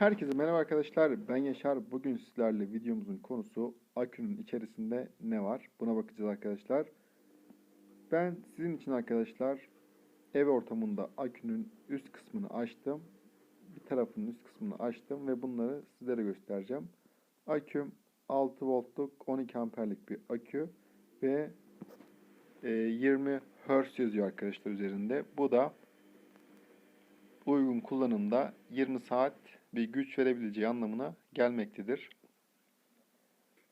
Herkese merhaba arkadaşlar. Ben Yaşar. Bugün sizlerle videomuzun konusu akünün içerisinde ne var? Buna bakacağız arkadaşlar. Ben sizin için arkadaşlar ev ortamında akünün üst kısmını açtım. Bir tarafının üst kısmını açtım ve bunları sizlere göstereceğim. Aküm 6 voltluk 12 amperlik bir akü ve e, 20 Hz yazıyor arkadaşlar üzerinde. Bu da uygun kullanımda 20 saat bir güç verebileceği anlamına gelmektedir.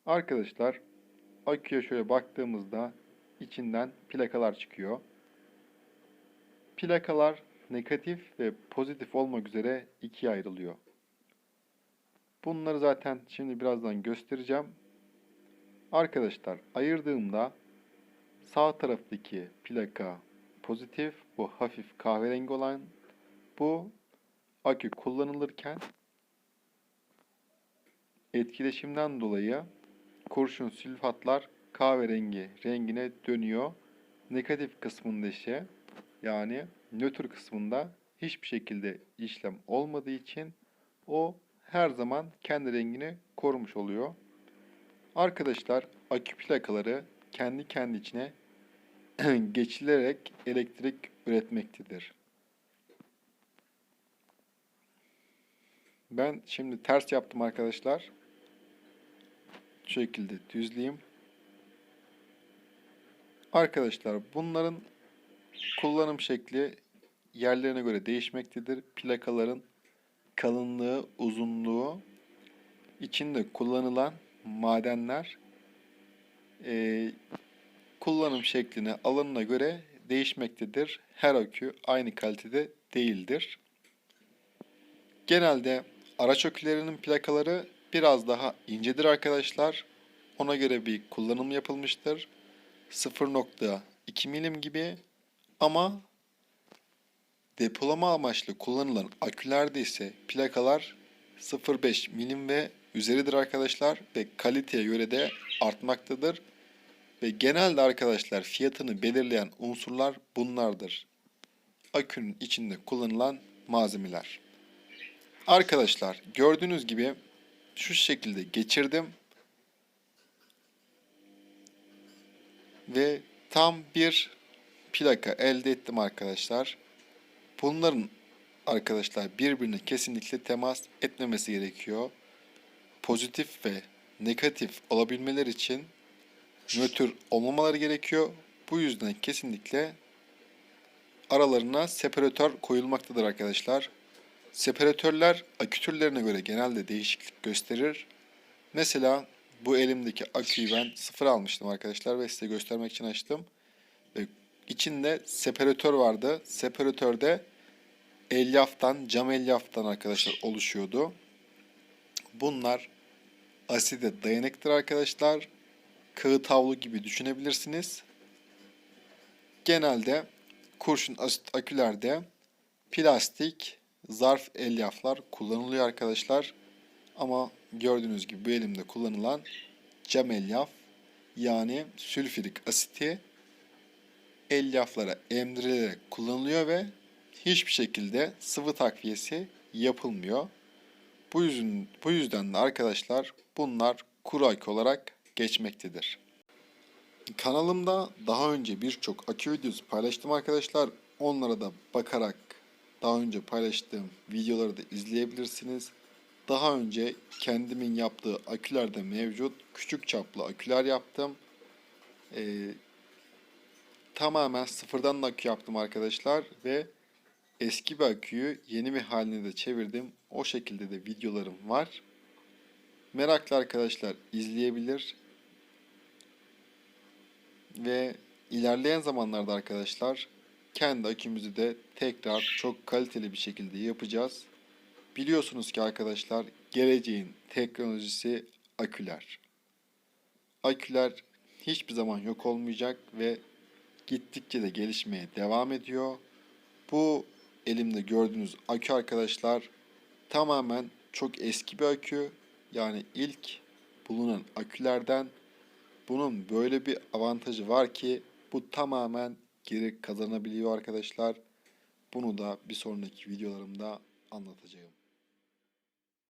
Arkadaşlar aküye şöyle baktığımızda içinden plakalar çıkıyor. Plakalar negatif ve pozitif olmak üzere ikiye ayrılıyor. Bunları zaten şimdi birazdan göstereceğim. Arkadaşlar ayırdığımda sağ taraftaki plaka pozitif, bu hafif kahverengi olan bu akü kullanılırken etkileşimden dolayı kurşun sülfatlar kahverengi rengine dönüyor. Negatif kısmında ise yani nötr kısmında hiçbir şekilde işlem olmadığı için o her zaman kendi rengini korumuş oluyor. Arkadaşlar akü plakaları kendi kendi içine geçilerek elektrik üretmektedir. Ben şimdi ters yaptım arkadaşlar. Şekilde düzleyeyim. Arkadaşlar bunların kullanım şekli yerlerine göre değişmektedir. Plakaların kalınlığı, uzunluğu, içinde kullanılan madenler e, kullanım şekline, alanına göre değişmektedir. Her akü aynı kalitede değildir. Genelde araç akülerinin plakaları biraz daha incedir arkadaşlar. Ona göre bir kullanım yapılmıştır. 0.2 milim gibi ama depolama amaçlı kullanılan akülerde ise plakalar 0.5 milim ve üzeridir arkadaşlar ve kaliteye göre de artmaktadır. Ve genelde arkadaşlar fiyatını belirleyen unsurlar bunlardır. Akünün içinde kullanılan malzemeler. Arkadaşlar gördüğünüz gibi şu şekilde geçirdim. Ve tam bir plaka elde ettim arkadaşlar. Bunların arkadaşlar birbirine kesinlikle temas etmemesi gerekiyor. Pozitif ve negatif olabilmeler için nötr olmamaları gerekiyor. Bu yüzden kesinlikle aralarına separatör koyulmaktadır arkadaşlar. Separatörler akü türlerine göre genelde değişiklik gösterir. Mesela bu elimdeki aküyü ben sıfır almıştım arkadaşlar ve size göstermek için açtım. Ve içinde separatör vardı. Separatörde elyaftan, cam elyaftan arkadaşlar oluşuyordu. Bunlar aside dayanıktır arkadaşlar. Kağıt havlu gibi düşünebilirsiniz. Genelde kurşun asit akülerde plastik zarf elyaflar kullanılıyor arkadaşlar. Ama gördüğünüz gibi bu elimde kullanılan cam elyaf yani sülfürik asiti elyaflara emdirilerek kullanılıyor ve hiçbir şekilde sıvı takviyesi yapılmıyor. Bu yüzden, bu yüzden de arkadaşlar bunlar kuru akü olarak geçmektedir. Kanalımda daha önce birçok akü videosu paylaştım arkadaşlar. Onlara da bakarak daha önce paylaştığım videoları da izleyebilirsiniz. Daha önce kendimin yaptığı akülerde mevcut küçük çaplı aküler yaptım. Ee, tamamen sıfırdan da akü yaptım arkadaşlar ve eski bir aküyü yeni bir haline de çevirdim. O şekilde de videolarım var. Meraklı arkadaşlar izleyebilir. Ve ilerleyen zamanlarda arkadaşlar kendi akümüzü de tekrar çok kaliteli bir şekilde yapacağız. Biliyorsunuz ki arkadaşlar geleceğin teknolojisi aküler. Aküler hiçbir zaman yok olmayacak ve gittikçe de gelişmeye devam ediyor. Bu elimde gördüğünüz akü arkadaşlar tamamen çok eski bir akü. Yani ilk bulunan akülerden bunun böyle bir avantajı var ki bu tamamen geri kazanabiliyor arkadaşlar. Bunu da bir sonraki videolarımda anlatacağım.